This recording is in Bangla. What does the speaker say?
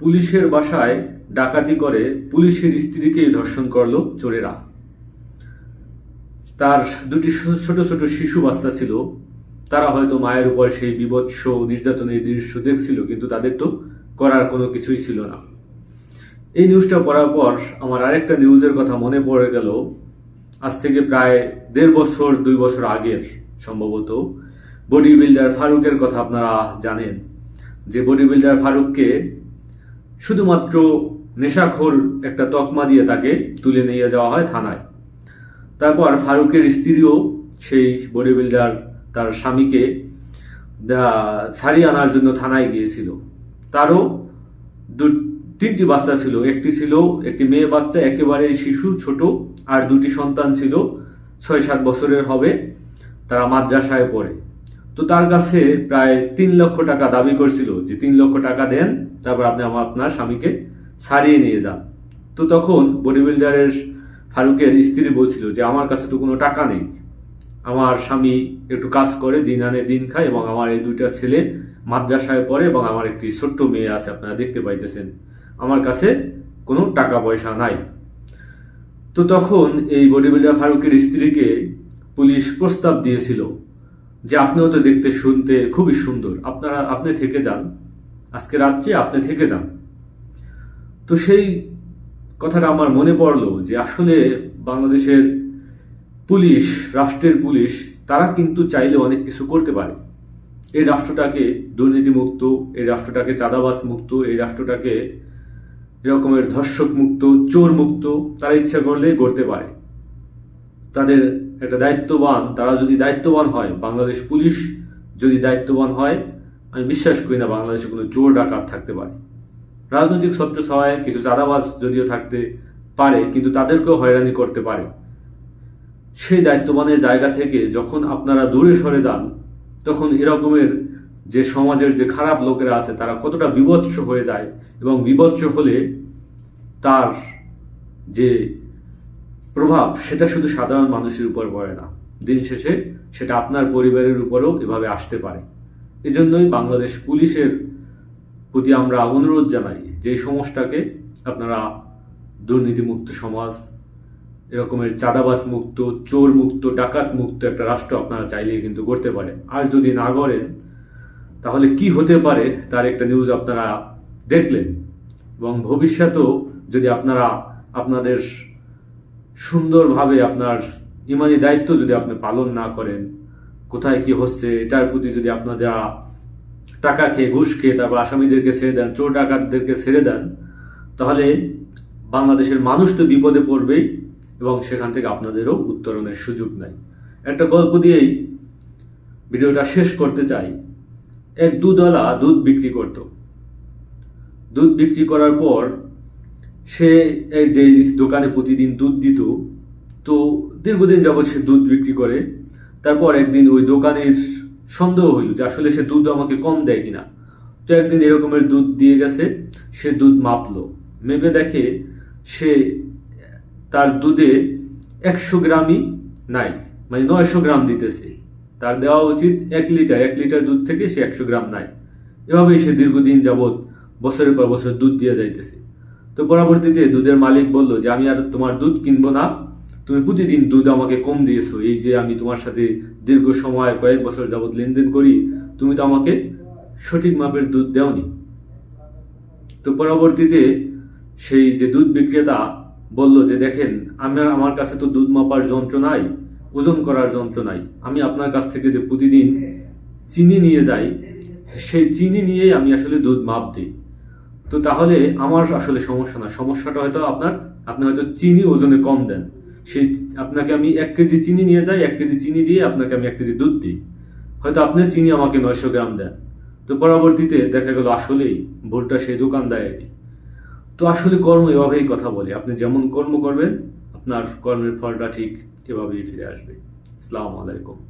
পুলিশের বাসায় ডাকাতি করে পুলিশের স্ত্রীকেই ধর্ষণ করল চোরেরা। তার দুটি ছোট ছোট শিশু বাচ্চা ছিল। তারা হয়তো মায়ের উপর সেই বিভৎস নির্যাতনের দৃশ্য দেখছিল, কিন্তু তাদের তো করার কোনো কিছুই ছিল না। এই নিউজটা পড়ার পর আমার আরেকটা নিউজের কথা মনে পড়ে গেল। আজ থেকে প্রায় দেড় বছর, দুই বছর আগের সম্ভবত। বডি বিল্ডার ফারুকের কথা আপনারা জানেন। যে বডি বিল্ডার ফারুককে শুধুমাত্র নেশাখোর একটা তকমা দিয়ে তাকে তুলে নিয়ে যাওয়া হয় থানায়। তারপর ফারুকের স্ত্রীও সেই বডি বিল্ডার তার স্বামীকে ছাড়িয়ে আনার জন্য থানায় গিয়েছিল। তারও দু, তিনটি বাচ্চা ছিল। একটি ছিল একটি মেয়ে বাচ্চা একেবারে শিশু, ছোট, আর দুটি সন্তান ছিল। ছয় সাত বছরের হবে, তারা মাদ্রাসায় পড়ে। তো তার কাছে প্রায় তিন লক্ষ টাকা দাবি করছিল যে তিন লক্ষ টাকা দেন, তারপর আপনি আমার, আপনার স্বামীকে ছাড়িয়ে নিয়ে যান। তো তখন বডি বিল্ডারের ফারুকের স্ত্রী বলছিল যে, আমার কাছে তো কোনো টাকা নেই। আমার স্বামী একটু কাজ করে, দিন আনে, দিন খায় এবং আমার এই দুইটা ছেলে মাদ্রাসায় পড়ে এবং আমার একটি ছোট্ট মেয়ে আছে, আপনারা দেখতে পাইতেছেন। আমার কাছে কোনো টাকা পয়সা নাই। তো তখন এই বডি বিল্ডার ফারুকের স্ত্রীকে পুলিশ প্রস্তাব দিয়েছিল যে আপনিও তো দেখতে, শুনতে খুবই সুন্দর। আপনারা, আপনি থেকে যান। আজকে রাত্রে আপনি থেকে যান। তো সেই কথাটা আমার মনে পড়ল যে আসলে বাংলাদেশের পুলিশ, রাষ্ট্রের পুলিশ, তারা কিন্তু চাইলে অনেক কিছু করতে পারে। এই রাষ্ট্রটাকে দুর্নীতিমুক্ত, এই রাষ্ট্রটাকে চাঁদাবাজ মুক্ত এই রাষ্ট্রটাকে এরকমের ধর্ষক মুক্ত চোর মুক্ত তারা ইচ্ছা করলে গড়তে পারে। তাদের একটা দায়িত্ববান, তারা যদি দায়িত্ববান হয়, বাংলাদেশ পুলিশ যদি দায়িত্ববান হয়, আমি বিশ্বাস করি না বাংলাদেশে কোনো চোর ডাকাত থাকতে পারে। রাজনৈতিক ছত্র সহায় কিছু চাঁদাবাজ যদিও থাকতে পারে, কিন্তু তাদেরকেও হয়রানি করতে পারে। সেই দায়িত্ববানের জায়গা থেকে যখন আপনারা দূরে সরে যান, তখন এরকমের যে সমাজের যে খারাপ লোকেরা আছে, তারা কতটা বিভৎস হয়ে যায় এবং বিভৎস হলে তার যে প্রভাব সেটা শুধু সাধারণ মানুষের উপর পড়ে না। দিন শেষে সেটা আপনার পরিবারের উপরেও এভাবে আসতে পারে। এজন্যই বাংলাদেশ পুলিশের প্রতি আমরা অনুরোধ জানাই, যে সমাজটাকে আপনারা দুর্নীতিমুক্ত সমাজ, এরকমের চাঁদাবাজ মুক্ত, চোর মুক্ত, ডাকাত মুক্ত একটা রাষ্ট্র আপনারা চাইলেই কিন্তু করতে পারেন আর যদি না করেন তাহলে কি হতে পারে তার একটা নিউজ আপনারা দেখলেন। এবং ভবিষ্যতেও যদি আপনারা আপনাদের সুন্দরভাবে আপনার ইমানি দায়িত্ব যদি আপনি পালন না করেন, কোথায় কি হচ্ছে, এটার প্রতি যদি আপনারা টাকা খেয়ে ঘুষ খেয়ে তারপর আসামিদেরকে ছেড়ে দেন, চোর ডাকাতদেরকে ছেড়ে দেন, তাহলে বাংলাদেশের মানুষ তো বিপদে পড়বেই এবং সেখান থেকে আপনাদেরও উত্তরণের সুযোগ নাই। একটা গল্প দিয়েই ভিডিওটা শেষ করতে চাই। এক দুধওয়ালা দুধ বিক্রি করত। দুধ বিক্রি করার পর সে যে দোকানে প্রতিদিন দুধ দিত, তো দীর্ঘদিন যাবৎ সে দুধ বিক্রি করে। তারপর একদিন ওই দোকানের সন্দেহ হইল যে আসলে সে দুধ আমাকে কম দেয় কিনা। তো একদিন এরকমের দুধ দিয়ে গেছে, সে দুধ মাপলো। মেপে দেখে সে তার দুধে একশো গ্রামই নাই মানে নয়শো গ্রাম দিতেছে। তার দেওয়া উচিত এক লিটার এক লিটার দুধ থেকে সে একশো গ্রাম নাই। এভাবেই সে দীর্ঘদিন যাবৎ বছরের পর বছর দুধ দিয়ে যাইতেছে। তো পরবর্তীতে দুধের মালিক বলল যে, আমি আর তোমার দুধ কিনবো না। তুমি প্রতিদিন দুধ আমাকে কম দিয়েছ। এই যে আমি তোমার সাথে দীর্ঘ সময়, কয়েক বছর যাবৎ লেনদেন করি, তুমি তো আমাকে সঠিক মাপের দুধ দেওনি। তো পরবর্তীতে সেই যে দুধ বিক্রেতা বলল যে, দেখেন আমার আমার কাছে তো দুধ মাপার যন্ত্র নাই, ওজন করার যন্ত্র নাই। আমি আপনার কাছ থেকে যে প্রতিদিন চিনি নিয়ে যাই, সেই চিনি নিয়েই আমি আসলে দুধ মাপ দিই। তো তাহলে আমার আসলে সমস্যা না। সমস্যাটা হয়তো আপনার, আপনি হয়তো চিনি ওজনে কম দেন। সেই আপনাকে আমি এক কেজি চিনি নিয়ে যাই, এক কেজি চিনি দিয়ে আপনাকে আমি এক কেজি দুধ দিই। হয়তো আপনি চিনি আমাকে নয়শো গ্রাম দেন। তো পরবর্তীতে দেখা গেল আসলেই ভুলটা সেই দোকান দোকানদারেরই। তো আসলে কর্ম এভাবেই কথা বলে। আপনি যেমন কর্ম করবেন, আপনার কর্মের ফলটা ঠিক এভাবেই ফিরে আসবে। আসসালামু আলাইকুম।